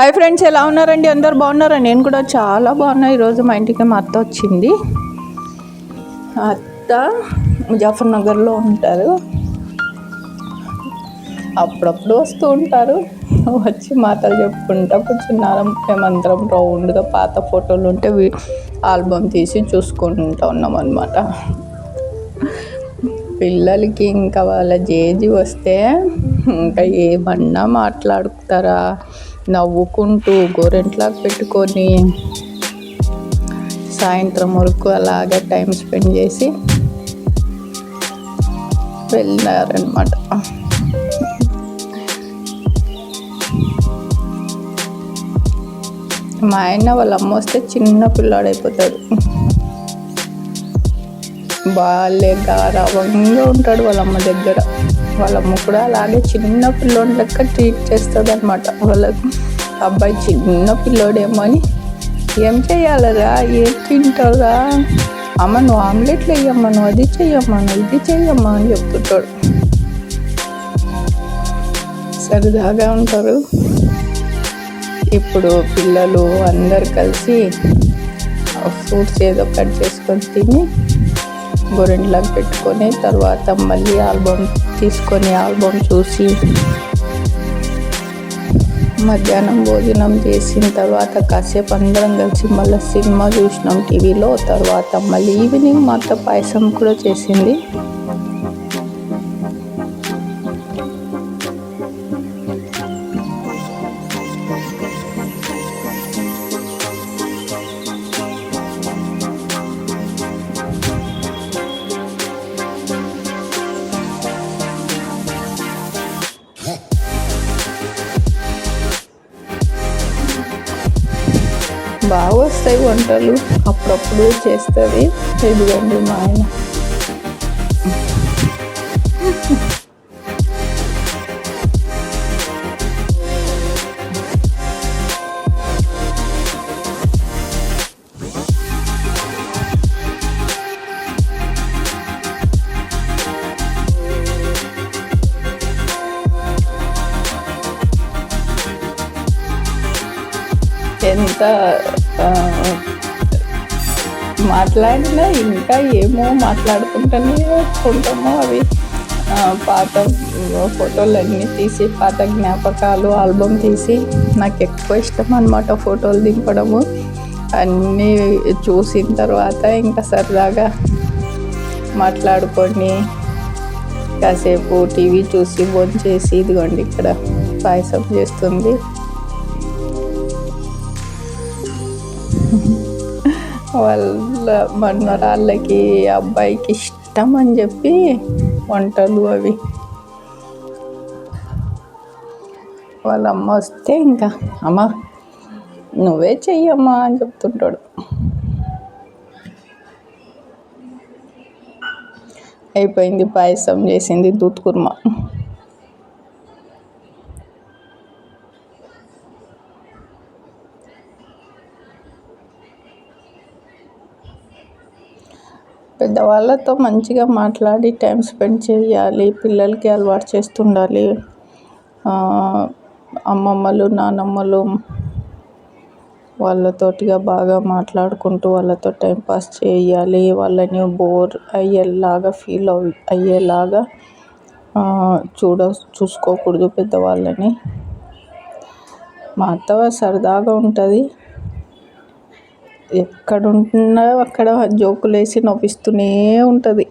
Hi friends ఎలా ఉన్నారండి? అందరు బాగున్నారా? నేను కూడా చాలా బాగున్నా. ఈరోజు మా ఇంటికి మా అత్త వచ్చింది. అత్త ముజాఫర్ నగర్లో ఉంటారు. అప్పుడప్పుడు వస్తూ ఉంటారు. వచ్చి మాటలు చెప్పుకుంటా కూర్చున్నారు. మేమందరం రౌండ్గా పాత ఫోటోలు ఉంటే ఆల్బమ్ తీసి చూసుకుంటూ ఉన్నాం అనమాట పిల్లలకి ఇంకా వాళ్ళ జేజీ వస్తే ఇంకా ఏమన్నా మాట్లాడుతారా? నవ్వుకుంటూ గోరెంట్లాగా పెట్టుకొని సాయంత్రం వరకు అలాగే టైం స్పెండ్ చేసి వెళ్ళారనమాట మా ఆయన వాళ్ళ అమ్మ వస్తే చిన్న పిల్లాడైపోతాడు బాగా గారవంగా ఉంటాడు వాళ్ళ అమ్మ దగ్గర. వాళ్ళమ్మ కూడా అలాగే చిన్న పిల్లోడి లెక్క ట్రీట్ చేస్తుంది అనమాట వాళ్ళకి అబ్బాయి చిన్న పిల్లోడేమో అని ఏం చేయాలరా ఏం తింటావురా? అమ్మ నువ్వు ఆమ్లెట్లు వేయమ్మా నువ్వు అది చెయ్యమ్మా నువ్వు ఇది చెయ్యమ్మా అని చెప్తుంటాడు. సరదాగా ఉంటారు. ఇప్పుడు పిల్లలు అందరు కలిసి ఫ్రూట్స్ ఏదో కట్ చేసుకొని తిని గొరెంట్లాగా పెట్టుకొని తర్వాత మళ్ళీ ఆల్బమ్ తీసుకొని ఆల్బమ్ చూసి మధ్యాహ్నం భోజనం చేసిన తర్వాత కాసేపు అందరం కలిసి మళ్ళీ సినిమా చూసినాం టీవీలో. తర్వాత మళ్ళీ ఈవినింగ్ మాతో పాయసం కూడా చేసింది. బాగా వస్తాయి వంటలు అప్పుడప్పుడు చేస్తుంది ఇదిగోండి మా ఆయన ఎంత మాట్లాడినా ఇంకా ఏమో మాట్లాడుకుంటూనే ఉంటాము అవి. పాత ఫోటోలన్నీ తీసి పాత జ్ఞాపకాలు ఆల్బమ్ తీసి నాకు ఎక్కువ ఇష్టం అనమాట ఫోటోలు దింపడము. అన్నీ చూసిన తర్వాత ఇంకా సరదాగా మాట్లాడుకొని కాసేపు టీవీ చూసి భోంచేసి ఇదిగోండి ఇక్కడ పాయసం చేస్తుంది. వాళ్ళ మనవరాళ్ళకి అబ్బాయికి ఇష్టం అని చెప్పి వంటలు అవి. వాళ్ళ అమ్మ వస్తే ఇంకా అమ్మ నువ్వే చెయ్యమ్మా అని చెప్తుంటాడు. అయిపోయింది పాయసం చేసింది దూత్ కుర్మా. పెద్దవాళ్ళతో మంచిగా మాట్లాడి టైం స్పెండ్ చేయాలి పిల్లలకి అలవాటు చేస్తుండాలి. అమ్మమ్మలు నానమ్మలు వాళ్ళతోటిగా బాగా మాట్లాడుకుంటూ వాళ్ళతో టైం పాస్ చేయాలి. వాళ్ళని బోర్ అయ్యేలాగా ఫీల్ అయ్యేలాగా చూడ చూసుకోకూడదు పెద్దవాళ్ళని. మా అత్త సరదాగా ఉంటుంది. ఎక్కడున్నా అక్కడ జోకులేసి నవ్విస్తూనే ఉంటుంది.